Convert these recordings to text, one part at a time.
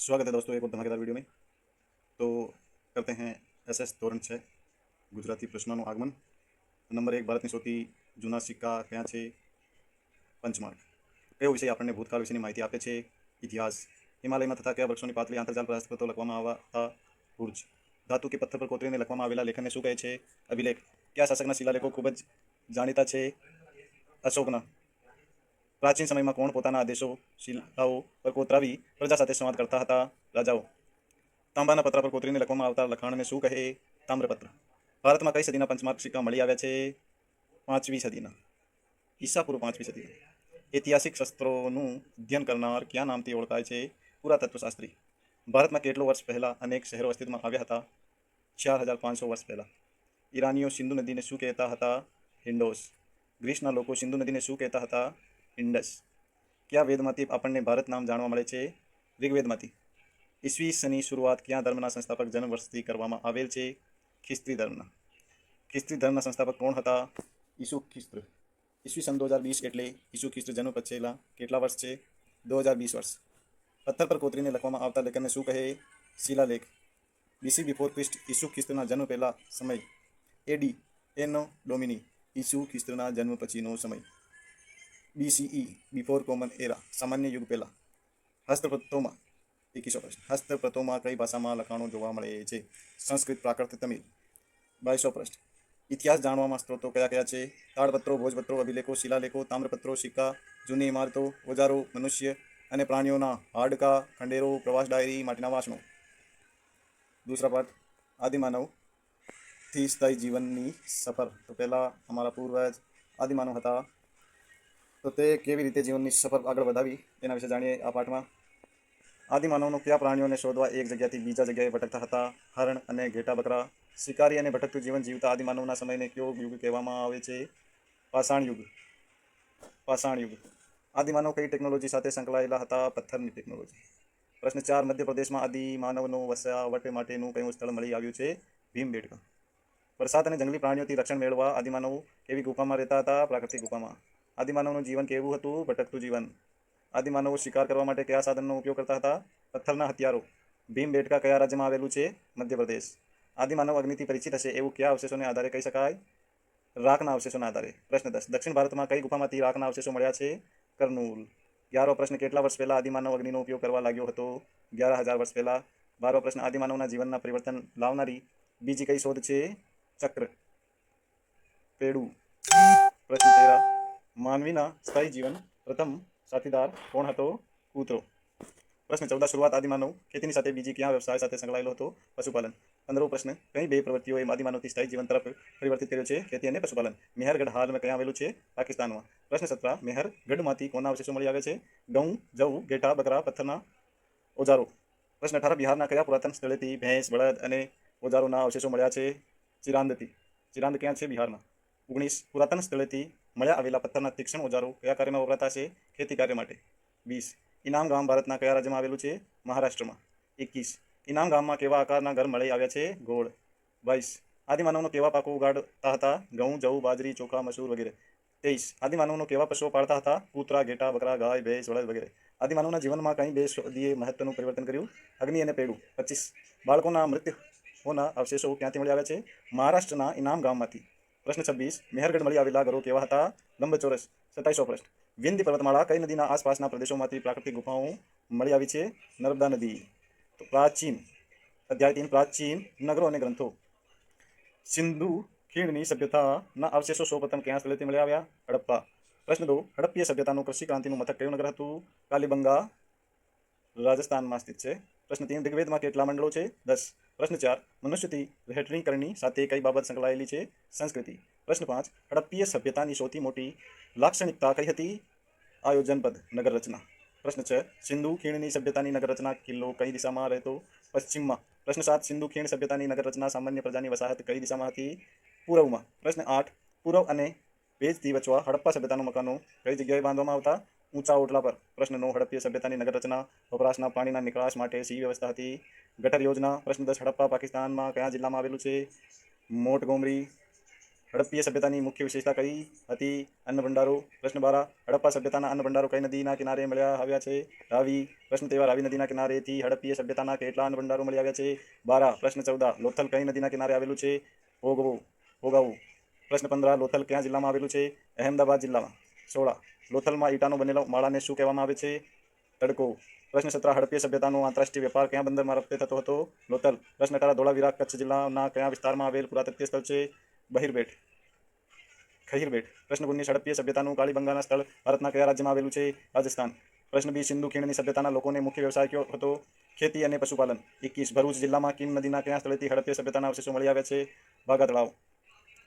स्वागत है दोस्तों एक और धमाकेदार वीडियो में तो करते हैं એસ એસ ધોરણ છે ગુજરાતી પ્રશ્નોનું આગમન નંબર એક ભારતની સૌથી જૂના સિક્કા ક્યાં છે પંચમાર્ક કયો વિષય આપણને ભૂતકાળ વિશેની માહિતી આપે છે ઇતિહાસ હિમાલયમાં તથા કયા વૃક્ષોની પાતળી આંતરજાલ પર હસ્તકૃતો લખવામાં આવતા ઉર્જ ધાતુ કે પથ્થર પર કોતરીને લખવામાં આવેલા લેખનને શું કહે છે અભિલેખ કયા શાસકના શિલાલેખો ખૂબ જ જાણીતા છે અશોકના પ્રાચીન સમયમાં કોણ પોતાના આદેશો, શિલાઓ પર કોતરાવી પ્રજા સાથે સંવાદ કરતા હતા? રાજાઓ. તાંબાના પત્ર પર કોતરીને લખવામાં આવતા લખાણને શું કહે? તામ્રપત્ર. ભારતમાં કઈ સદીના પંચમાર્ક સિક્કા મળી આવ્યા છે? પાંચમી સદીના. ઈસાપૂર્વ પાંચમી સદીના. ઐતિહાસિક શસ્ત્રોનું અધ્યયન કરનાર ક્યાં નામથી ઓળખાય છે? પુરાતત્વશાસ્ત્રી. ભારતમાં કેટલો વર્ષ પહેલાં અનેક શહેરો અસ્તિત્વમાં આવ્યા હતા? ચાર હજાર પાંચસો વર્ષ પહેલાં. ઈરાનીઓ સિંધુ નદીને શું કહેતા હતા? હિન્ડોસ ગ્રીસના લોકો સિંધુ નદીને શું કહેતા હતા? ઇન્ડસ. કયા વેદમાંથી આપણને ભારત નામ જાણવા મળે છે? ઋગ્વેદમાંથી. ઈસવીસની શરૂઆત કયા ધર્મના સંસ્થાપક જન્મ વર્ષથી કરવામાં આવેલ છે? ખ્રિસ્તી ધર્મના. ખ્રિસ્તી ધર્મના સંસ્થાપક કોણ હતા? ઈસુ ખ્રિસ્ત. ઈસવીસન દો હજાર વીસ એટલે ઈસુ ખ્રિસ્ત જન્મ પછેલા કેટલા વર્ષ છે? દો હજાર વીસ વર્ષ. પથ્થર પર કોતરીને લખવામાં આવતા લેખનને શું કહે? શિલાલેખ. બીસી બિફોર ખ્રિસ્ટ ઈસુ ખ્રિસ્તના જન્મ પહેલા સમય. એડી એનો. ડોમિની. ઈસુ ખ્રિસ્તના જન્મ પછીનો સમય. બીસીઈ બિફોર કોમન એરા સામાન્ય યુગ પહેલાં. હસ્તપ્રતોમાં એકવીસો પ્રશ્ન. હસ્તપ્રતોમાં કઈ ભાષામાં લખાણો જોવા મળે છે? સંસ્કૃત, પ્રાકૃત, તમિલ. બાવીસો પ્રશ્ન. ઇતિહાસ જાણવામાં સ્ત્રોતો કયા કયા છે? તાળપત્રો ભોજપત્રો, અભિલેખો, શિલાલેખો, તામ્રપત્રો, સિક્કા, જૂની ઇમારતો, ઓજારો, મનુષ્ય અને પ્રાણીઓના હાડકા, ખંડેરો, પ્રવાસ ડાયરી, માટેના વાસણો. દૂસરા પાઠ. આદિમાનવથી સ્થાયી જીવનની સફર. તો પહેલાં અમારા પૂર્વજ આદિમાનવ હતા. તો તે કેવી રીતે જીવનની સફર આગળ વધાવી એના વિશે જાણીએ આ પાઠમાં. આદિમાનવનો કયા પ્રાણીઓને શોધવા એક જગ્યાથી બીજા જગ્યાએ ભટકતા હતા? હરણ અને ઘેટા બકરા. શિકારી અને ભટકતું જીવન જીવતા આદિમાનવના સમયને કયો યુગ કહેવામાં આવે છે? પાષાણ યુગ. પાષાણ યુગ. આદિમાનવ કઈ ટેકનોલોજી સાથે સંકળાયેલા હતા? પથ્થરની ટેકનોલોજી. પ્રશ્ન ચાર, મધ્યપ્રદેશમાં આદિમાનવનો વસાવટ માટેનું કયું સ્થળ મળી આવ્યું છે? ભીમબેડકા વરસાદ અને જંગલી પ્રાણીઓથી રક્ષણ મેળવવા આદિમાનવ કેવી ગુફામાં રહેતા હતા? પ્રાકૃતિક ગુફામાં. આદિમાનવનું જીવન કેવું હતું? ભટકતું જીવન. આદિમાનવો શિકાર કરવા માટે કયા સાધનનો ઉપયોગ કરતા હતા? પથ્થરના હથિયારો. ભીમબેટકા કયા રાજ્યમાં આવેલું છે? મધ્યપ્રદેશ. આદિમાનવ અગ્નિથી પરિચિત હશે એવું કયા અવશેષોને આધારે કહી શકાય? રાખના અવશેષોના આધારે. પ્રશ્ન દસ. દક્ષિણ ભારતમાં કઈ ગુફામાંથી રાખના અવશેષો મળ્યા છે? કર્નૂલ. ગ્યારો પ્રશ્ન, કેટલા વર્ષ પહેલા આદિમાનવ અગ્નિનો ઉપયોગ કરવા લાગ્યો હતો? ગ્યાર હજાર વર્ષ પહેલાં. બારો પ્રશ્ન, આદિમાનવના જીવનના પરિવર્તન લાવનારી બીજી કઈ શોધ છે? ચક્ર. પેડું. પ્રશ્ન તેરા. માનવીના સ્થાયી જીવન પ્રથમ સાથીદાર કોણ હતો? કૂતરો. પ્રશ્ન ચૌદા, શરૂઆત આદિમાનવ ખેતીની સાથે બીજી ક્યાં વ્યવસાય સાથે સંકળાયેલો હતો? પશુપાલન. પંદરમો પ્રશ્ન, કઈ બે પ્રવૃત્તિઓએ આદિમાનવથી સ્થાયી જીવન તરફ પરિવર્તિત કર્યો છે? ખેતી અને પશુપાલન. મેહરગઢ હાલમાં ક્યાં આવેલું છે? પાકિસ્તાનમાં. પ્રશ્ન સત્રા મેહરગઢમાંથી કોના અવશેષો મળી આવે છે? ઘઉં, જવું, ઘેટા, બકરા, પથ્થરના ઓજારો. પ્રશ્ન અઠાર, બિહારના કયા પુરાતન સ્થળેથી ભેંસ, બળદ અને ઓજારોના અવશેષો મળ્યા છે? ચિરાંદથી ચિરાંદ ક્યાં છે બિહારમાં? ઓગણીસ, પુરાતન સ્થળેથી મળ્યા આવેલા પથ્થરના તીક્ષ્ણ ઓજારો કયા કાર્યમાં વપરાતા છે? ખેતી કાર્ય માટે. વીસ. ઇનામ ગામ ભારતના કયા રાજ્યમાં આવેલું છે? મહારાષ્ટ્રમાં. એકવીસ. ઇનામ ગામમાં કેવા આકારના ઘર મળી આવ્યા છે? ગોળ. બાવીસ. આદિમાનવનો કેવા પાકો ઉગાડતા હતા? ઘઉં, જવ, બાજરી, ચોખા, મસૂર વગેરે. તેઈસ આદિમાનવનો કેવા પશુઓ પાળતા હતા? કૂતરા, ઘેટા, બકરા, ગાય, ભેંસ, વળદ વગેરે. આદિમાનવના જીવનમાં કંઈ બે શોધીએ મહત્વનું પરિવર્તન કર્યું? અગ્નિ અને પેડું. પચીસ. બાળકોના મૃત્યુઓના અવશેષો ક્યાંથી મળી આવ્યા છે? મહારાષ્ટ્રના ઇનામ ગામમાંથી. પ્રશ્ન છવ્વીસ, મેહરગઢ મળી આવેલા ઘરો કેવા હતા? લંબચોરસ સત્તાવીસો પ્રશ્ન વિંધી પર્વતમાળા કઈ નદીના આસપાસના પ્રદેશોમાંથી પ્રાકૃતિક ગુફાઓ મળી આવી છે? નર્મદા નદી. તો પ્રાચીન, અધ્યાય તીન, પ્રાચીન નગરો અને ગ્રંથો. સિંધુ ખીણની સભ્યતાના અવશેષો સૌપ્રથમ ક્યાં સ્થળેથી મળી આવ્યા? હડપ્પા. પ્રશ્ન દો, હડપ્પીય સભ્યતાનું કૃષિ ક્રાંતિનું મથક કયું નગર હતું? કાલીબંગા રાજસ્થાનમાં સ્થિત છે. પ્રશ્ન તીન, ઋગ્વેદમાં કેટલા મંડળો છે? દસ. પ્રશ્ન ચાર, મનુષ્યથી રહેઠણીકરણની સાથે કઈ બાબત સંકળાયેલી છે? સંસ્કૃતિ. પ્રશ્ન પાંચ, હડપ્પીય સભ્યતાની સૌથી મોટી લાક્ષણિકતા કઈ હતી? આયોજનબદ્ધ નગર રચના પ્રશ્ન છ, સિંધુ ખીણની સભ્યતાની નગર રચના કિલ્લો કઈ દિશામાં રહેતો? પશ્ચિમમાં. પ્રશ્ન સાત, સિંધુ ખીણ સભ્યતાની નગર રચના સામાન્ય પ્રજાની વસાહત કઈ દિશામાં હતી? પૂર્વમાં. પ્રશ્ન આઠ, પૂર્વ અને ભેજથી બચવા હડપ્પા સભ્યતાનું મકાનો કઈ જગ્યાએ બાંધવામાં આવતા? ઊંચા ઓટલા પર. પ્રશ્ન નવ હડપ્પીય સભ્યતાની નગર રચના. વપરાશના પાણીના નિકાસ માટે સી વ્યવસ્થા હતી. ગટર યોજના. પ્રશ્ન દસ, હડપ્પા પાકિસ્તાનમાં કયા જિલ્લામાં આવેલું છે? મોટગોમરી. હડપ્પીય સભ્યતાની મુખ્ય વિશેષતા કઈ હતી? અન્ન ભંડારો પ્રશ્ન બારા, હડપ્પા સભ્યતાના અન્ન ભંડારો કઈ નદીના કિનારે મળ્યા આવ્યા છે? રાવી. પ્રશ્ન તેવા રાવી નદીના કિનારેથી હડપ્પીય સભ્યતાના કેટલા અન્ન ભંડારો મળી આવ્યા છે? બારા, પ્રશ્ન ચૌદા, લોથલ કઈ નદીના કિનારે આવેલું છે? ઓગવો ભોગાવું પ્રશ્ન પંદર, લોથલ ક્યાં જિલ્લામાં આવેલું છે? અહેમદાબાદ જિલ્લામાં. સોળા લોથલમાં ઈટાનો બનેલો માળાને શું કહેવામાં આવે છે? તડકો. પ્રશ્ન સત્ર હડપીય સભ્યતાનો આંતરરાષ્ટ્રીય વેપાર કયા બંદરમાં રફતે થતો હતો? લોથલ. પ્રશ્ન અઢાર ધોળાવીરા કચ્છ જિલ્લાના કયા વિસ્તારમાં આવેલ પુરાતત્વીય સ્થળ છે? બહિરબેટ. ખહીરબેટ. પ્રશ્ન હડપ્પીય સભ્યતાનું કાળીબંગાના સ્થળ ભારતના કયા રાજ્યમાં આવેલું છે? રાજસ્થાન. પ્રશ્ન બી, સિંધુ ખીણની સભ્યતાના લોકોને મુખ્ય વ્યવસાય કયો હતો? ખેતી અને પશુપાલન. એકવીસ. ભરૂચ જિલ્લામાં કિમ નદીના કયા સ્થળેથી હડપ્પીય સભ્યતાના અવશેષો મળી આવ્યા છે? વાઘા તળાવ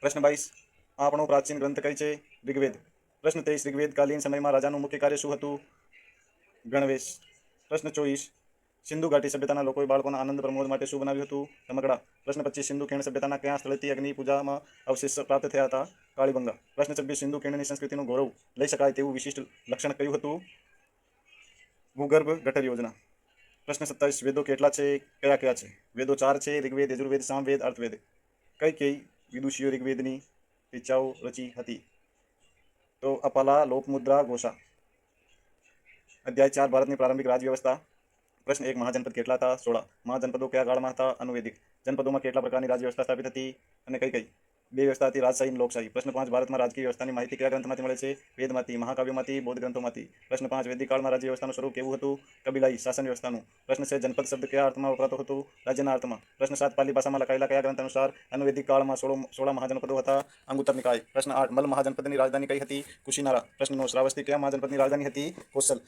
પ્રશ્ન બાવીસ. આપણો પ્રાચીન ગ્રંથ કઈ છે? ઋગ્વેદ. પ્રશ્ન તેવીસ ઋગ્વેદકાલીન સમયમાં રાજાનું મુખ્ય કાર્ય શું હતું? ગણવેશ. પ્રશ્ન ચોવીસ, સિંધુ ઘાટી સભ્યતાના લોકોએ બાળકોના આનંદ પ્રમોદ માટે શું બનાવ્યું હતું? રમકડા. પ્રશ્ન પચીસ, સિંધુ ખીણ સભ્યતાના કયા સ્થળેથી અગ્નિ પૂજામાં અવશેષ પ્રાપ્ત થયા હતા? કાળીબંગા. પ્રશ્ન છવ્વીસ, સિંધુ ખીણની સંસ્કૃતિનું ગૌરવ લઈ શકાય તેવું વિશિષ્ટ લક્ષણ કયું હતું? ભૂગર્ભ ગટર યોજના. પ્રશ્ન સત્તાવીસ, વેદો કેટલા છે? કયા કયા છે? વેદો ચાર છે, ઋગ્વેદ, યજુર્વેદ, સામવેદ, અર્થવેદ. કઈ કઈ વિદુષીઓ ઋગ્વેદની ટીચાઓ રચી હતી? તો અપાલા લોપમુદ્રા ઘોષા અધ્યાય ચાર, ભારતની પ્રારંભિક રાજવ્યવસ્થા પ્રશ્ન એક, મહાજનપદ કેટલા હતા? સોળા. મહાજનપદો કયા કાળમાં હતા? અનુવેદિક. જનપદોમાં કેટલા પ્રકારની રાજવ્યવસ્થા સ્થાપિત હતી? અને કઈ કઈ? બે વ્યવસ્થાથી રાજશાહી લોકશાહી પ્રશ્ન પાંચ, ભારતમાં રાજકીય વ્યવસ્થાની માહિતી કયા ગ્રંથમાંથી મળે છે? વેદમાંથી, મહાકાવ્યમાંથી બૌદ્ધ ગ્રંથોમાંથી પ્રશ્ન પાંચ, વૈદિક રાજ્ય વ્યવસ્થાનું સ્વરૂપ કેવું હતું? કબીલાઈ, શાસન વ્યવસ્થાનું. પ્રશ્ન છે, જનપદ શબ્દ કયા અર્થમાં વપરાતો હતો? રાજ્યના અર્થમાં. પ્રશ્ન સાત, પાલી ભાષામાં લખાયેલા કયા ગ્રંથ અનુસાર અનુવેદિક કાળમાં સોળો સોળા મહાજનપદો હતા? અંગુત્તર નિકાય. પ્રશ્ન આઠ, મલ મહાજનપદની રાજધાની કઈ હતી? કુશીનારા. પ્રશ્ન નો શ્રાવસ્તી કયા મહાજનપદની રાજધાની હતી? કોસલ.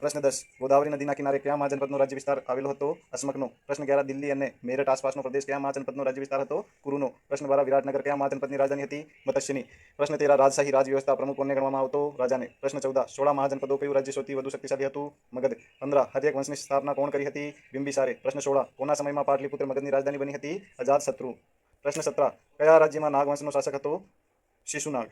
પ્રશ્ન દસ. ગોદાવરી નદીના કિનારે કયા મહાજનપદનો રાજ્ય વિસ્તાર આવેલો હતો? અસ્મકનો પ્રશ્ન અગિયાર. દિલ્હી અને મેરઠ આસપાસનો પ્રદેશ કયા મહાજનપદનો રાજ્ય વિસ્તાર હતો? કુરુનો. પ્રશ્ન બાર. વિરાટનગર કયા મહાજનપદની રાજધાની હતી? મત્સ્યની. પ્રશ્ન તેરા. રાજશાહી રાજવ્યવસ્થા પ્રમુખ કોને ગણવામાં આવતો? રાજાને. પ્રશ્ન ચૌદા. સોળા મહાજનપદો કયું રાજ્ય સૌથી વધુ શક્તિશાળી હતું? મગધ. પંદર. હરિયક વંશની સ્થાપના કોણ કરી હતી? બિંબિસારે. પ્રશ્ન સોળા. કોના સમયમાં પાટલીપુત્ર મગધની રાજધાની બની હતી? અજાત શત્રુ. પ્રશ્ન સત્તર. કયા રાજ્યમાં નાગવંશનો શાસક હતો? શિશુનાગ.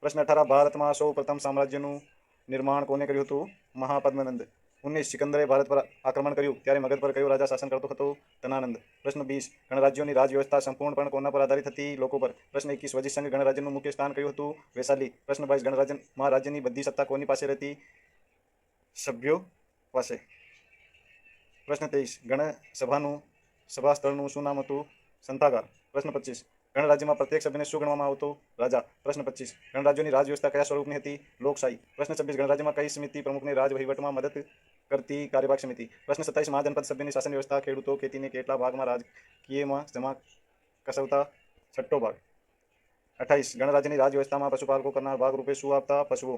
પ્રશ્ન અઠાર. ભારતમાં સૌ પ્રથમ સામ્રાજ્યનું નિર્માણ કોને કર્યું હતું? મહાપદ્મનંદ. ઉન્નીસ સિકંદરે ભારત પર આક્રમણ કર્યું, ત્યારે મગધ પર કયો રાજા શાસન કરતો હતો? તનાનંદ. પ્રશ્ન બીસ, ગણરાજ્યોની રાજવ્યવસ્થા સંપૂર્ણપણે કોના પર આધારિત હતી? લોકો પર. પ્રશ્ન એકવીસ વજી સંઘ ગણરાજ્યનું મુખ્ય સ્થાન કયું હતું? વૈશાલી. પ્રશ્ન બાવીસ ગણરાજ્યમાં રાજ્યની બધી સત્તા કોની પાસે રહેતી? સભ્યો પાસે. પ્રશ્ન તેવીસ ગણસભાનું સભા સ્થળનું શું નામ હતું? સંતાગાર પ્રશ્ન પચીસ ગણરાજ્યમાં પ્રત્યક્ષ સભ્યને શું ગણવામાં આવતો? રાજા, પ્રશ્ન પચીસ. ગણરાજ્યોની રાજવ્યવસ્થા કયા સ્વરૂપની હતી? લોકશાહી. પ્રશ્ન છવ્વીસ. ગણરાજ્યમાં કઈ સમિતિ પ્રમુખને રાજ વહીવટમાં મદદ કરતી કાર્યભાગ સમિતિ? પ્રશ્ન સત્તાવીસ. મહાજનપદ સભ્યની શાસન વ્યવસ્થા, ખેડૂતો, ખેતીને કેટલા ભાગમાં રાજકીયમાં જમા કસવતા છઠ્ઠો ભાગ. અઠ્ઠાવીસ ગણરાજ્યની રાજવ્યવસ્થામાં પશુપાલકો કરનાર ભાગ રૂપે શું આપતા પશુઓ?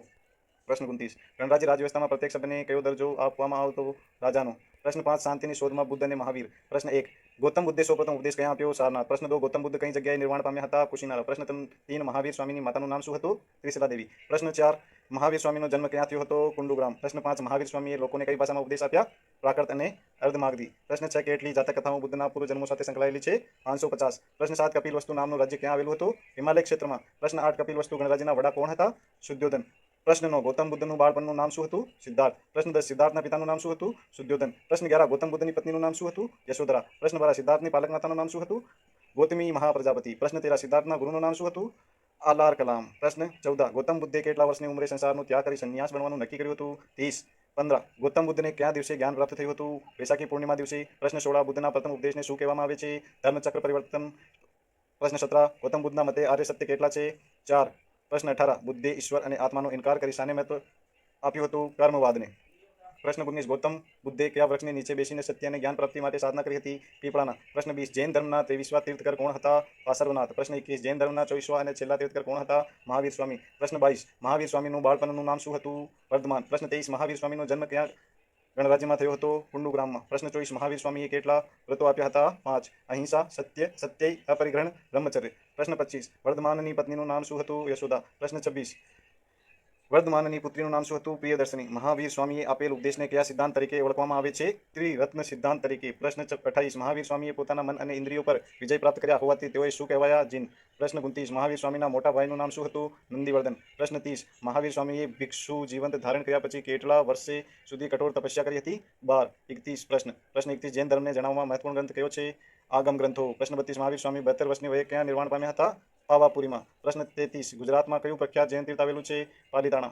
પ્રશ્ન ઉનત્રીસ ગણરાજ્ય રાજવ્યવસ્થામાં પ્રત્યેક સભ્યને કયો દરજ્જો આપવામાં આવતો? રાજાનો. પ્રશ્ન પાંચ. શાંતિની શોધમાં બુદ્ધ અને મહાવીર. પ્રશ્ન એક. ગૌતમ બુદ્ધે સૌપ્રથમ ઉપદેશ ક્યાં આપ્યો? સારનાથ. પ્રશ્ન દો. ગૌતમ બુદ્ધ કઈ જગ્યાએ નિર્વાણ પામ્યા હતા? કુશીનારા. પ્રશ્ન તીન મહાવીર સ્વામીની માતાનું નામ શું હતું? ત્રિશલા દેવી પ્રશ્ન ચાર, મહાવીર સ્વામીનો જન્મ ક્યાં થયો હતો? કુંડુગ્રામ. પ્રશ્ન પાંચ, મહાવીર સ્વામીએ લોકોને કઈ ભાષામાં ઉપદેશ આપ્યા? પ્રાકૃત અને અર્ધમાગધી. પ્રશ્ન છ, કેટલી જાતક કથાઓ બુદ્ધના પૂર્વ જન્મો સાથે સંકળાયેલી છે? પાંચસો પચાસ. પ્રશ્ન સાત, કપિલ વસ્તુ નામનું રાજ્ય ક્યાં આવેલું હતું? હિમાલય ક્ષેત્રમાં. પ્રશ્ન આઠ, કપિલ વસ્તુ ગણરાજ્યના વડા કોણ હતા? શુદ્ધોધન પ્રશ્ન નો ગૌતમ બુદ્ધનું બાળપણનું નામ શું હતું? સિદ્ધાર્થ. પ્રશ્ન દસ સિદ્ધાર્થના પિતાનું નામ શું હતું? સુદ્યોધન. પ્રશ્ન અગિયાર ગૌતમ બુદ્ધની પત્નીનું નામ શું હતું? યશોધરા. પ્રશ્ન બાર સિદ્ધાર્થની પાલક માતાનું નામ શું હતું? ગૌતમી મહાપ્રજાપતિ. પ્રશ્ન તેરા સિદ્ધાર્થના ગુરુનું નામ શું હતું? આલાર કલામ. પ્રશ્ન ચૌદા. ગૌતમ બુદ્ધે કેટલા વર્ષની ઉંમરે સંસારનું ત્યાગ કરી સંન્યાસ બનવાનું નક્કી કર્યું હતું? ત્રીસ. પંદર. ગૌતમ બુદ્ધને ક્યાં દિવસે જ્ઞાન પ્રાપ્ત થયું હતું? વૈશાખી પૂર્ણિમા દિવસે. પ્રશ્ન સોળા. બુદ્ધના પ્રથમ ઉપદેશને શું કહેવામાં આવે છે? ધર્મચક્ર પરિવર્તન. પ્રશ્ન સત્રા. ગૌતમ બુદ્ધના મતે આર્ય સત્ય કેટલા છે? ચાર. પ્રશ્ન અઠારા બુદ્ધે, ઈશ્વર અને આત્માનો ઇનકાર કરી શાને મહત્વ આપ્યું હતું કર્મવાદને. પ્રશ્ન ઓગણીસ ગૌતમ બુદ્ધે કયા વૃક્ષની નીચે બેસીને સત્ય અને જ્ઞાન પ્રાપ્તિ માટે સાધના કરી હતી? પીપળાના. પ્રશ્ન બીસ જૈન ધર્મના ત્રેવીસવા તીર્થકર કોણ હતા? પાસર્વનાથ પ્રશ્ન એકવીસ, જૈન ધર્મના ચોવીસવા અને છેલ્લા તીર્થકર કોણ હતા? મહાવીર સ્વામી. પ્રશ્ન બાવીસ, મહાવીર સ્વામીનું બાળપણનું નામ શું હતું? વર્ધમાન. પ્રશ્ન તેવીસ મહાવીર સ્વામીનો જન્મ ક્યાં ગણરાજ્યમાં થયો હતો? કુંડુગ્રામમાં. પ્રશ્ન ચોવીસ, મહાવીર સ્વામીએ કેટલા વ્રતો આપ્યા હતા? પાંચ. અહિંસા, સત્ય સત્ય અપરિગ્રહણ બ્રહ્મચર્ય. પ્રશ્ન પચીસ વર્ધમાનની પત્નીનું નામ શું હતું યશોદા પ્રશ્ન છવ્વીસ વર્ધમાનની પુત્રીનું નામ શું હતું પ્રિયદર્શની મહાવીર સ્વામીએ આપેલ ઉપદેશને કયા સિદ્ધાંત તરીકે ઓળખવામાં આવે છે? ત્રિરત્ન સિદ્ધાંત તરીકે પ્રશ્ન અઠાવીસ. મહાવીર સ્વામીએ પોતાના મન અને ઇન્દ્રિયો પર વિજય પ્રાપ્ત કર્યા હોવાથી તેઓએ શું કહેવાયા? જીન. પ્રશ્ન ગુંતીસ મહાવીર સ્વામીના મોટા ભાઈનું નામ શું હતું નંદીવર્ધન. પ્રશ્ન ત્રીસ. મહાવીર સ્વામીએ ભિક્ષુ જીવંત ધારણ કર્યા પછી કેટલા વર્ષે સુધી કઠોર તપસ્યા કરી હતી? બાર. એકત્રીસ. પ્રશ્ન. પ્રશ્ન એકત્રીસ. જૈન ધર્મને જણાવવામાં મહત્વપૂર્ણ ગ્રંથ કયો છે? આગમ ગ્રંથો. પ્રશ્ન બત્રીસ, મહાવીર સ્વામી બહત્તર વર્ષની વયે ક્યાં નિર્માણ પામ્યા હતા? પાવાપુરીમાં. પ્રશ્ન તેત્રીસ, ગુજરાતમાં કયું પ્રખ્યાત જૈન તીર્થ આવેલું છે? પાલીતાણા.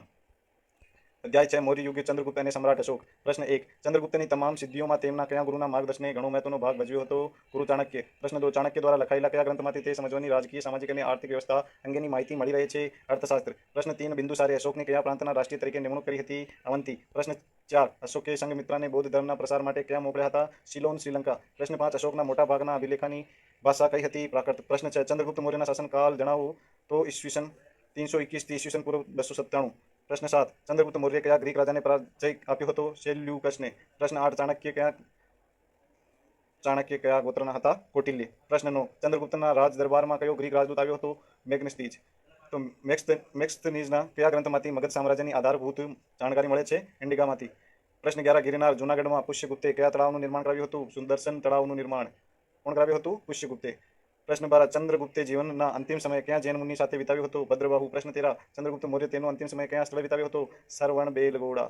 અધ્યાય છે. મૌર્ય યુગે ચંદ્રગુપ્ત અને સમ્રાટ અશોક. પ્રશ્ન એક, ચંદ્રગુપ્તની તમામ સિદ્ધિઓમાં તેમના કયા ગુરુના માર્ગદર્શને ઘણો મહત્વનો ભાગ ભજવ્યો હતો? ગુરુ ચાણક્ય. પ્રશ્ન દો, ચાણક્ય દ્વારા લખાયેલા કયા ગ્રંથમાંથી તે સમજવાની રાજકીય, સામાજિક અને આર્થિક વ્યવસ્થા અંગેની માહિતી મળી રહે છે? અર્થશાસ્ત્ર. પ્રશ્ન તીન, બિંદુસારે અશોકને કયા પ્રાંતના રાષ્ટ્રીય તરીકે નિમણૂક કરી હતી? અવંતી. પ્રશ્ન ચાર, અશોકે સંઘમિત્રાને બૌદ્ધ ધર્મના પ્રસાર માટે ક્યાં મોકલ્યા હતા? સિલોન શ્રીલંકા. પ્રશ્ન પાંચ, અશોકના મોટા ભાગના અભિલેખાની ભાષા કઈ હતી? પ્રાકૃત. પ્રશ્ન છે, ચંદ્રગુપ્ત મૌર્યના શાસનકાલ જણાવો તો ઈસવીસન તીનસો એકવીસથી ઈસવીસન પૂર્વ બસો સત્તાણું. પ્રશ્ન સાત. ચંદ્રગુપ્ત મૌર્ય કયા ગ્રીક રાજાને પરાજય આપ્યો હતો? સેલ્યુકસને. પ્રશ્ન આઠ. ચાણક્ય કયા ચાણક્ય કયા ગોત્રના હતા? કોટિલ્ય. પ્રશ્ન નવ. ચંદ્રગુપ્તના રાજ દરબારમાં કયો ગ્રીક રાજદૂત આવ્યો હતો? મેગ્નેસ્ટીજ. તો મેક્સ મેક્સનીઝના કયા ગ્રંથમાંથી મગધ સામ્રાજ્યની આધારભૂત જાણકારી મળે છે? ઇન્ડિગામાંથી. પ્રશ્ન ગ્યારા ગિરનાર જૂનાગઢમાં પુષ્યગુપ્તે કયા તળાવનું નિર્માણ કરાવ્યું હતું? સુદર્શન તળાવનું નિર્માણ કોણ કરાવ્યું હતું? પુષ્યગુપ્તે. પ્રશ્ન બારા, ચંદ્રગુપ્તે જીવનના અંતિમ સમય ક્યાં જૈન મુનિ સાથે વિતાવ્યો હતો? ભદ્રબાહુ, પ્રશ્ન તેરા, ચંદ્રગુપ્ત મૌર્ય તેનો અંતિમ સમય ક્યાં સ્થળે વિતાવ્યો હતો? સરવણ બેલગોડા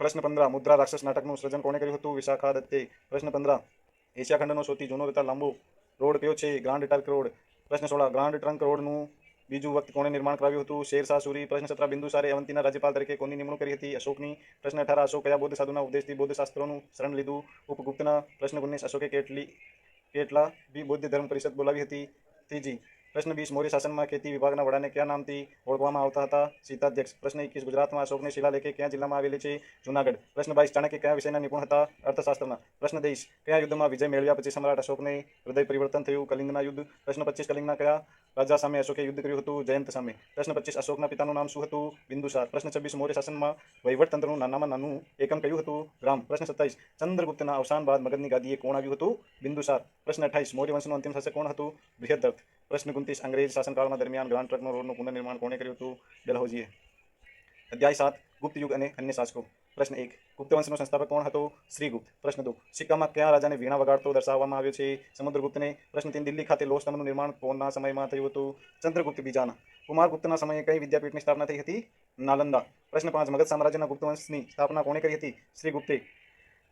પ્રશ્ન પંદર, મુદ્રા રાક્ષસ નાટકનું સર્જન કોણે કર્યું હતું? વિશાખા પ્રશ્ન પંદર, એશિયા ખંડનો સૌથી જૂનો તથા લાંબો રોડ કયો છે? Grand trunk road. પ્રશ્ન સોળા, ગ્રાન્ડ ટ્રંક રોડનું બીજું વખત કોણે નિર્માણ કરાવ્યું હતું? શેરશાહ સુરી. પ્રશ્ન સત્તર બિંદુસારે અવંતીના રાજ્યપાલ તરીકે કોની નિમણૂક કરી હતી? અશોકની. પ્રશ્ન અઠાર, અશોક કયા બૌદ્ધ સાધુના ઉપદેશથી બૌદ્ધ શાસ્ત્રોનું શરણ લીધું? ઉપગુપ્તના પ્રશ્ન ઓગણીસ, અશોકે કેટલી કેટલા બી બૌદ્ધ ધર્મ પરિષદ બોલાવી હતી ત્રીજી. પ્રશ્ન બીસ મૌર્ય શાસનમાં ખેતી વિભાગના વડાને કયા નામથી ઓળખવામાં આવતા હતા? સીતાધ્યક્ષ, પ્રશ્ન એકવીસ ગુજરાતમાં અશોકની શિલાલેખે કયા જિલ્લામાં આવેલી છે? જૂનાગઢ, પ્રશ્ન બાવીસ ચાણક્ય કયા વિષયના નિપુણ હતા? અર્થશાસ્ત્રના, પ્રશ્ન દેશ કયા યુદ્ધમાં વિજય મેળવ્યા પછી સમ્રાટ અશોકને હૃદય પરિવર્તન થયું? કલિંગના યુદ્ધ, પ્રશ્ન પચીસ, કલિંગના કયા રાજા સામે અશોકે યુદ્ધ કર્યું હતું? જયંત સામે, પ્રશ્ન પચીસ, અશોકના પિતાનું નામ શું હતું? બિંદુસાર, પ્રશ્ન છવ્વીસ મૌર્ય શાસનમાં વહીવટતંત્રનું નાનામાં નાનું એકમ કયું હતું? ગ્રામ, પ્રશ્ન સત્તાવીસ, ચંદ્રગુપ્તના અવસાન બાદ મગધની ગાદીએ કોણ આવ્યું હતું? બિંદુસાર, પ્રશ્ન અઠાઈસ મૌર્ય વંશનું અંતિમ શાસક કોણ હતું? બૃહદર્થ પ્રશ્ન ગુંતીસ અંગ્રેજ શાસનકાળમાં દરમિયાન ગ્રાન્ડ ટ્રકનો રોડનું પુનર્નિર્માણ કોણે કર્યું હતું? ડલહોજીએ અધ્યાય સાત, ગુપ્ત યુગ અને અન્ય શાસકો. પ્રશ્ન એક ગુપ્ત વંશનો સંસ્થાપક કોણ હતો? શ્રીગુપ્ત. પ્રશ્ન દો, સિક્કામાં કયા રાજાને વીણા વગાડતો દર્શાવવામાં આવ્યો છે? સમુદ્રગુપ્તને પ્રશ્ન તીન, દિલ્હી ખાતે લોહ સ્તંભનું નિર્માણ કોના સમયમાં થયું હતું? ચંદ્રગુપ્ત બીજાના. કુમારગુપ્તના સમયે કઈ વિદ્યાપીઠની સ્થાપના થઈ હતી? નાલંદા. પ્રશ્ન પાંચ, મગધ સામ્રાજ્યના ગુપ્ત વંશની સ્થાપના કોણે કરી હતી? શ્રીગુપ્તે.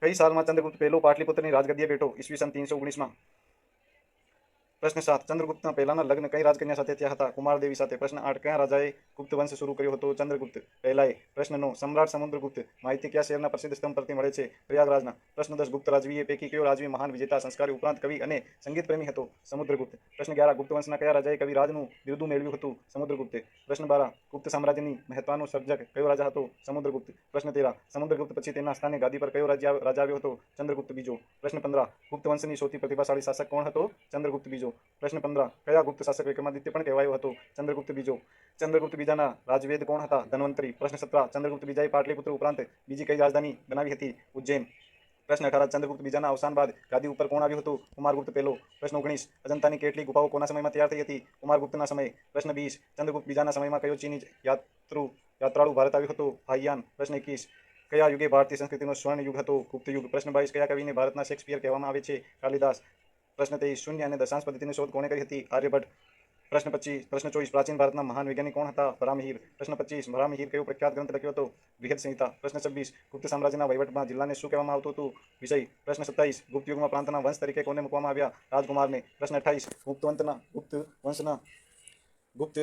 કઈ સાલમાં ચંદ્રગુપ્ત પહેલો પાટલીપુત્રની રાજગદ્દીએ બેઠો ઈસવીસન ત્રીસો ઓગણીસમાં. પ્રશ્ન સાત, ચંદ્રગુપ્તના પહેલાના લગ્ન કઈ રાજકન્યા સાથે થયા હતા? કુમારદેવી સાથે પ્રશ્ન આઠ, કયા રાજાએ ગુપ્ત વંશ શરૂ કર્યો હતો? ચંદ્રગુપ્ત પહેલાએ પ્રશ્ન નવ સમ્રાટ સમુદ્રગુપ્ત, માહિતી કયા શહેરના પ્રસિદ્ધ સ્તંભ પરથી મળે છે? પ્રયાગરાજના, પ્રશ્ન દસ, ગુપ્ત રાજવીએ પૈકી કયો રાજવી મહાન વિજેતા, સંસ્કારી ઉપરાંત કવિ અને સંગીત પ્રેમી હતો? સમુદ્રગુપ્ત, પ્રશ્ન અગિયાર ગુપ્ત વંશના કયા રાજાએ કવિ રાજનું બિરુદું મેળવ્યું હતું? સમુદ્રગુપ્તે, પ્રશ્ન બાર, ગુપ્ત સામ્રાજ્યની મહત્વનું સર્જક કયો રાજા હતો? સમુદ્રગુપ્ત, પ્રશ્ન તેરા, સમુદ્રગુપ્ત પછી તેના સ્થાને ગાદી પર કયો રાજ્ય, રાજા આવ્યો હતો? ચંદ્રગુપ્ત બીજો, પ્રશ્ન પંદર, ગુપ્ત વંશની સૌથી પ્રતિભાશાળી શાસક કોણ હતો? ચંદ્રગુપ્ત બીજો પ્રશ્ન પંદર. કયા ગુપ્ત શાસક વિક્રમાદિત્ય પણ કહેવાયું હતું? ચંદ્રગુપ્ત બીજો. ચંદ્રગુપ્ત બીજાના રાજવેદ કોણ હતા? ધન્વંતરી. પ્રશ્ન સત્રા. ચંદ્રગુપ્ત બીજાએ પાટલીપુત્ર ઉપરાંત બીજી કઈ રાજધાની બનાવી હતી? ઉજ્જૈન. પ્રશ્ન અઢાર ચંદ્રગુપ્ત બીજાના અવસાન બાદ ગાદી ઉપર કોણ આવ્યું હતું? કુમારગુપ્ત પહેલો પ્રશ્ન ઓગણીસ. અજંતાની કેટલી ગુફાઓ કોના સમયમાં તૈયાર થઈ હતી? કુમારગુપ્તના સમયે. પ્રશ્ન વીસ. ચંદ્રગુપ્ત બીજાના સમયમાં કયો ચીની યાત્રુ, યાત્રાળુ ભારત આવ્યું હતું? હાઈયાન. પ્રશ્ન એકવીસ. કયા યુગે ભારતીય સંસ્કૃતિનો સ્વર્ણ યુગ હતો? ગુપ્ત યુગ પ્રશ્ન બાવીસ. કયા કવિને ભારતના શેક્સપિયર કહેવામાં આવે છે? કાલિદાસ. પ્રશ્ન તેવીસ શૂન્ય અને દશાંશ પદ્ધતિની શોધ કોણે કરી હતી? આર્યભટ્ટ. પ્રશ્ન પચીસ. પ્રશ્ન ચોવીસ. પ્રાચીન ભારતના મહાન વૈજ્ઞાનિક કોણ હતા? ભરામિહિર પ્રશ્ન પચીસ. ભરામિહિર કયો પ્રખ્યાત ગ્રંથ લખ્યો હતો? બૃહદ સંહિતા. પ્રશ્ન છવ્વીસ. ગુપ્ત સામ્રાજ્યના વહીવટમાં જિલ્લાને શું કહેવામાં આવતું હતું? વિષય પ્રશ્ન સત્તાવીસ. ગુપ્ત યુગમાં પ્રાંતના વંશ તરીકે કોને મૂકવામાં આવ્યા? રાજકુમારને. પ્રશ્ન અઠ્ઠાવીસ ગુપ્ત વંશના ગુપ્ત વંશના, ગુપ્ત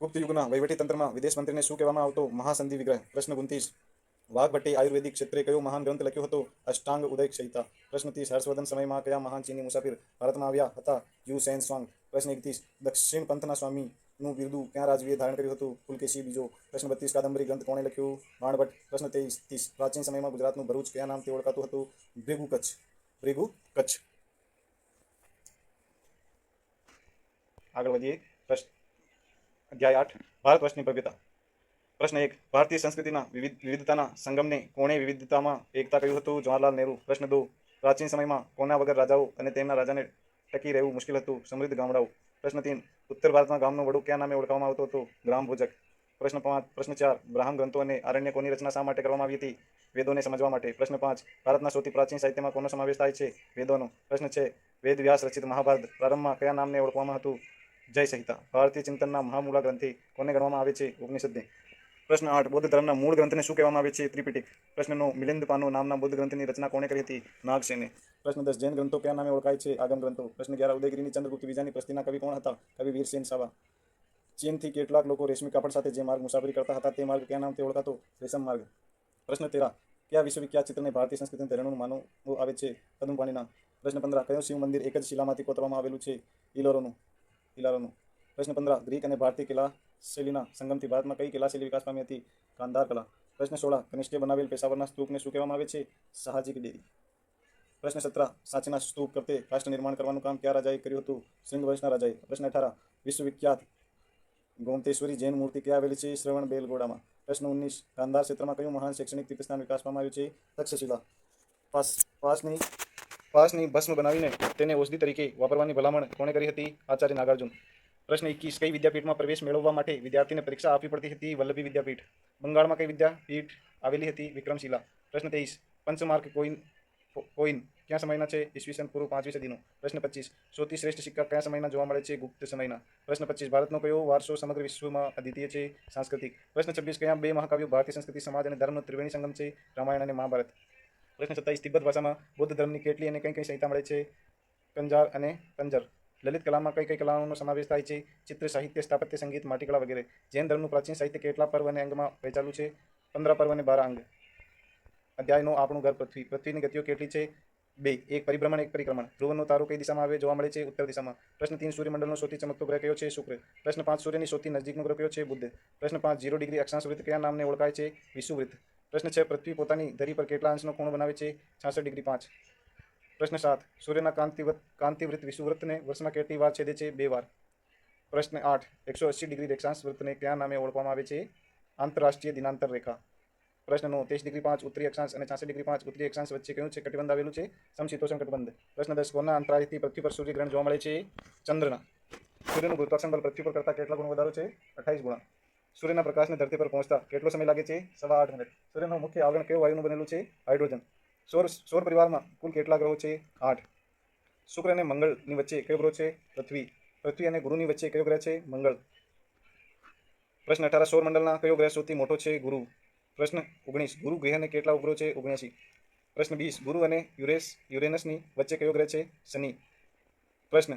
ગુપ્ત યુગના વહીવટી તંત્રમાં વિદેશ મંત્રીને શું કહેવામાં આવતો? મહાસંધિ વિગ્રહ. પ્રશ્ન ગુંતીસ વાઘભટ્ટી આયુર્વેદિક ક્ષેત્રે કયો મહાન ગ્રંથ લખ્યો હતો? અષ્ટાંગ ઉદય સંહિતા પ્રશ્ન ત્રીસ, હર્ષવર્ધન સમયમાં કયા મહાન ચીની મુસાફિર ભારતમાં આવ્યા હતા? યુ સેન સ્વાંગ પ્રશ્ન એકત્રીસ, દક્ષિણ પંથના સ્વામીનું બિરદુ ક્યાં રાજવીએ ધારણ કર્યું હતું? પુલકેશી બીજો. પ્રશ્ન બત્રીસ, કાદંબરી ગ્રંથ કોણે લખ્યું? બાણભટ્ટ. પ્રશ્ન તેવીસ ત્રીસ, પ્રાચીન સમયમાં ગુજરાતનું ભરૂચ કયા નામથી ઓળખાતું હતું? ભ્રેગુ કચ્છ. ભ્રેગુ કચ્છ. આગળ વધીએ. પ્રશ્ન અધ્યાય આઠ, ભારત વર્ષની ભવ્યતા. પ્રશ્ન એક, ભારતીય સંસ્કૃતિના વિવિધ વિવિધતાના સંગમને કોણે વિવિધતામાં એકતા કહ્યું હતું? જવાહરલાલ નહેરુ. પ્રશ્ન દો, પ્રાચીન સમયમાં કોના વગર રાજાઓ અને તેમના રાજાને ટકી રહેવું મુશ્કેલ હતું? સમૃદ્ધ ગામડાઓ. પ્રશ્ન તીન, ઉત્તર ભારતમાં ગામનો વડું કયા નામે ઓળખવામાં આવતો હતો? ગ્રામ ભોજક. પ્રશ્ન પાંચ, પ્રશ્ન ચાર, બ્રાહ્મ ગ્રંથો અને આરણ્યકોની રચના શા માટે કરવામાં આવી હતી? વેદોને સમજવા માટે. પ્રશ્ન પાંચ, ભારતના સૌથી પ્રાચીન સાહિત્યમાં કોનો સમાવેશ થાય છે? વેદોનો. પ્રશ્ન છે, વેદ વ્યાસ રચિત મહાભારત પ્રારંભમાં કયા નામને ઓળખવામાં હતું? જય સંહિતા. ભારતીય ચિંતનના મહામૂલા ગ્રંથિ કોને ગણવામાં આવે છે? ઉપનિષદને પ્રશ્ન આઠ, બૌદ્ધ ધર્મના મૂળ ગ્રંથને શું કહેવામાં આવે છે? ત્રિપિટક. પ્રશ્ન નવ મિલિંદ પાનો નામના બૌદ્ધ ગ્રંથની રચના કોણે કરી હતી? નાગસેને. પ્રશ્ન દસ, જૈન ગ્રંથો કયા નામે ઓળખાય છે? આગમ ગ્રંથો. પ્રશ્ન અગિયાર, ઉદયગીરીની ચંદ્રગુપ્ત બીજાની પ્રસ્તિના કવિ કોણ હતા? કવિ વીરસેન સાવા. ચીનથી કેટલાક લોકો રેશમી કાપડ સાથે જે માર્ગ મુસાફરી કરતા હતા, તે માર્ગ કયા નામથી ઓળખાતો? રેશમ માર્ગ. પ્રશ્ન તેરા, કયા વિશ્વવિખ્યાત ચિત્રને ભારતીય સંસ્કૃતિનું ધરેણું માનવું આવે છે? કદમપાણીના પ્રશ્ન પંદર, કયું શિવ મંદિર એક જ શિલામાંથી કોતરવામાં આવેલું છે? ઇલોરોનું ઇલારોનું પ્રશ્ન પંદર, ગ્રીક અને ભારતીય કલા શૈલીના સંગમથી ભારતમાં કઈ કલા શૈલી વિકાસ પામી હતી? કાંધાર કલા. પ્રશ્ન સોળ, કનિષ્ઠે બનાવેલ પેશાવરના સ્તૂપને શું કહેવામાં આવે છે? સાહજિક ડેરી પ્રશ્ન સત્ર, સાચીના સ્તૂપ કરતે રાષ્ટ્ર નિર્માણ કરવાનું કામ કયા રાજાએ કર્યું હતું? સિંધ વંશના રાજાએ. પ્રશ્ન અઠાર, વિશ્વવિખ્યાત ગોમતેશ્વરી જૈન મૂર્તિ ક્યાં આવેલી છે? શ્રવણ બેલગોડામાં. પ્રશ્ન ઉન્નીસ કાંધાર ક્ષેત્રમાં કયું મહાન શૈક્ષણિક તીર્થસ્થાન વિકાસ આવ્યું છે? તક્ષશિલા. પાસ, પાસની પાસની ભસ્મ બનાવીને તેને ઔષધિ તરીકે વાપરવાની ભલામણ કોણે કરી હતી? આચાર્ય નાગાર્જુન. પ્રશ્ન એકવીસ કઈ વિદ્યાપીઠમાં પ્રવેશ મેળવવા માટે વિદ્યાર્થીને પરીક્ષા આપવી પડતી હતી? વલ્લભી વિદ્યાપીઠ. બંગાળમાં કઈ વિદ્યાપીઠ આવેલી હતી? વિક્રમશિલા. પ્રશ્ન તેઈસ પંચમાર્ક કોઈન કોઈન ક્યાં સમયના છે? ઈસવીસન પૂર્વ પાંચમી સદીનો. પ્રશ્ન પચીસ. સૌથી શ્રેષ્ઠ સિક્કા કયા સમયના જોવા મળે છે? ગુપ્ત સમયના. પ્રશ્ન પચીસ. ભારતનો કયો વારસો સમગ્ર વિશ્વમાં અદ્વિતીય છે? સાંસ્કૃતિક. પ્રશ્ન છવ્વીસ. કયા બે મહાકાવ્યો ભારતીય સંસ્કૃતિ સમાજ અને ધર્મનો ત્રિવેણી સંગમ છે? રામાયણ અને મહાભારત. પ્રશ્ન સત્તાવીસ. તિબ્બત ભાષામાં બૌદ્ધ ધર્મની કેટલી અને કઈ કઈ સંહિતા મળે છે? કંજાર અને કંજર. લલિત કલામાં કઈ કઈ કલાઓનો સમાવેશ થાય છે? ચિત્ર, સાહિત્ય, સ્થાપત્ય, સંગીત, માટીકળા વગેરે. જૈન ધર્મનું પ્રાચીન સાહિત્ય કેટલા પર્વ અને અંગમાં વહેંચાયેલું છે? પંદર પર્વ અને બાર અંગ. અધ્યાયનો આપણું ઘર પૃથ્વી. પૃથ્વીની ગતિઓ કેટલી છે? બે. એક પરિભ્રમણ, એક પરિક્રમણ. ધ્રુવનો તારો કઈ દિશામાં આવે? જોવા મળે છે ઉત્તર દિશામાં. પ્રશ્ન ત્રણ સૂર્યમંડળનો સૌથી ચમકતો ગ્રહ કયો છે? શુક્ર. પ્રશ્ન પાંચ સૂર્યની સૌથી નજીકનો ગ્રહ કયો છે? બુદ્ધ પ્રશ્ન પાંચ જીરો ડિગ્રી અક્ષાંશ વૃત્ત કયા નામને ઓળખાય છે? વિષુવૃત્ત પ્રશ્ન છે, પૃથ્વી પોતાની ધરી પર કેટલા અંશનો ખૂણો બનાવે છે? છાસઠ ડિગ્રી પાંચ. પ્રશ્ન સાત. સૂર્યના કાંતિવૃત્ત કાંતિવ્રત વિષુવ્રતને વર્ષમાં કેટલી વાર છેદે છે? બે વાર. પ્રશ્ન આઠ. એકસો અસી ડિગ્રી રેખાંશ વૃત્તને કયા નામે ઓળખવામાં આવે છે? આંતરરાષ્ટ્રીય દિનાંતર રેખા. પ્રશ્ન નવ. ત્રીસ ડિગ્રી પાંચ ઉત્તરી અક્ષાંશ અને છાસઠ ડિગ્રી પાંચ ઉત્તરી અક્ષાંશ વચ્ચે કયું છે કટિબંધ આવેલું છે? સમશીતોષણ કટબંધ. પ્રશ્ન દસ. કોના અંતરાયથી પૃથ્વી પર સૂર્યગ્રહણ જોવા મળે છે? ચંદ્રના. સૂર્યનું ગુરુત્વાકર્ષણ બળ પૃથ્વી પર કરતાં કેટલા ગુણ વધારો છે? અઠાવીસ ગુણા સૂર્યના પ્રકાશને ધરતી પર પહોંચતા કેટલો સમય લાગે છે? સવા આઠ મિનિટ. સૂર્યનો મુખ્ય આવરણ કયો વાયુનું બનેલું છે? હાઇડ્રોજન. સૌર સૌર પરિવારમાં કુલ કેટલા ગ્રહો છે? આઠ. શુક્ર અને મંગળની વચ્ચે કયો ગ્રહ છે? પૃથ્વી. પૃથ્વી અને ગુરુની વચ્ચે કયો ગ્રહ છે? મંગળ. પ્રશ્ન અઢાર સૌર મંડળના કયો ગ્રહ સૌથી મોટો છે? ગુરુ. પ્રશ્ન ઓગણીસ, ગુરુ ગ્રહને કેટલા ઉપગ્રહો છે? ઓગણસી. પ્રશ્ન વીસ, ગુરુ અને યુરેસ યુરેનસની વચ્ચે કયો ગ્રહ છે? શનિ. પ્રશ્ન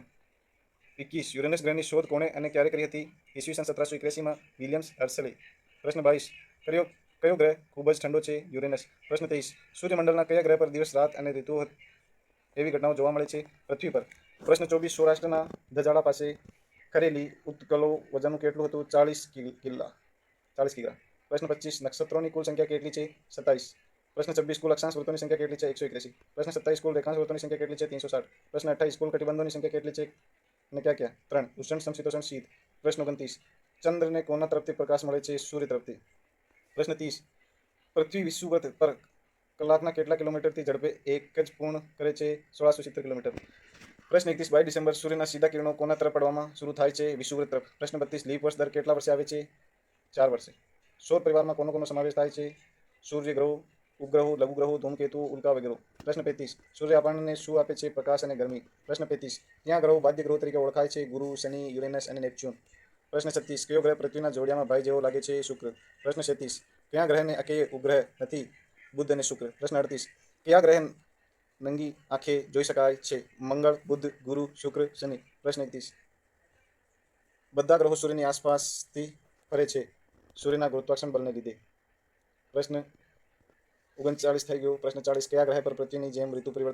એકવીસ, યુરેનસ ગ્રહની શોધ કોણે અને ક્યારે કરી હતી? ઈસવીસન સત્તરસો એકસીમાં વિલિયમ્સ હર્સલે પ્રશ્ન બાવીસ કયો કયો ગ્રહ ખૂબ જ ઠંડો છે? યુરેનસ. પ્રશ્ન તેઈસ સૂર્યમંડળના કયા ગ્રહ પર દિવસ, રાત અને ઋતુ એવી ઘટનાઓ જોવા મળે છે? પૃથ્વી પર. પ્રશ્ન ચોવીસ. સૌરાષ્ટ્રના ધજાડા પાસે કરેલી ઉત્કલો વજનનું કેટલું હતું? ચાલીસ કિલ્લા. ચાલીસ કિલ્લા પ્રશ્ન પચીસ નક્ષત્રોની કુલ સંખ્યા કેટલી છે? સત્તાવીસ. પ્રશ્ન છવ્વીસ. કુલ અક્ષાંશ વૃત્તોની સંખ્યા કેટલી છે? એકસો એક્યાસી. પ્રશ્ન સત્તાવીસ. કુલ રેખાંશ વૃત્તોની સંખ્યા કેટલી છે? ત્રણસો સાઠ. પ્રશ્ન અઠ્ઠાવીસ. કુલ કટિબંધોની સંખ્યા કેટલી છે? અને ક્યાં ક્યાં? ત્રણ. ઉષ્ણ સમશીતોષણ શીત. પ્રશ્ન ઓગણત્રીસ. ચંદ્રને કોના તરફથી પ્રકાશ મળે છે? સૂર્ય તરફથી. પ્રશ્ન ત્રીસ. પૃથ્વી વિષુવવૃત્ત પર કલાકના કેટલા કિલોમીટરથી ઝડપે એક જ પૂર્ણ કરે છે? સોળાસો સિત્તેર કિલોમીટર. પ્રશ્ન એકત્રીસ. બાવીસ ડિસેમ્બર સૂર્યના સીધા કિરણો કોના તરફ પડવામાં શરૂ થાય છે? વિશ્વવ્રત તરફ. પ્રશ્ન બત્રીસ. લીપ વર્ષ દર કેટલા વર્ષે આવે છે? ચાર વર્ષે. સૌર પરિવારમાં કોનો કોનો સમાવેશ થાય છે? સૂર્ય ગ્રહો, ઉપગ્રહો લઘુગ્રહો ધૂમકેતુ, ઉલ્કા વગેરે. પ્રશ્ન પેતીસ સૂર્ય આપણને શું આપે છે? પ્રકાશ અને ગરમી. પ્રશ્ન પેતીસ ત્યાં ગ્રહો બાધ્ય ગ્રહો તરીકે ઓળખાય છે? ગુરુ, શનિ, યુરેનસ અને નેપચ્યુન. પ્રશ્ન છત્રીસ, કયો ગ્રહ પૃથ્વીના જોડિયામાં ભાઈ જેવો લાગે છે શુક્ર? પ્રશ્ન છત્રીસ, કયા ગ્રહને આખે ઉપગ્રહ નથી બુદ્ધ અને શુક્ર? પ્રશ્ન અડતીસ કયા ગ્રહ નંગી આંખે જોઈ શકાય છે? મંગળ બુદ્ધ ગુરુ, શુક્ર, શનિ? પ્રશ્ન એકત્રીસ. બધા ગ્રહો સૂર્યની આસપાસથી ફરે છે, સૂર્યના ગુરુત્વાકર્ષણ બળને લીધે. પ્રશ્ન ઓગણચાળીસ થઈ ગયો. પ્રશ્ન ચાળીસ, કયા ગ્રહ પર પૃથ્વીની જેમ ઋતુ પરિવર્તન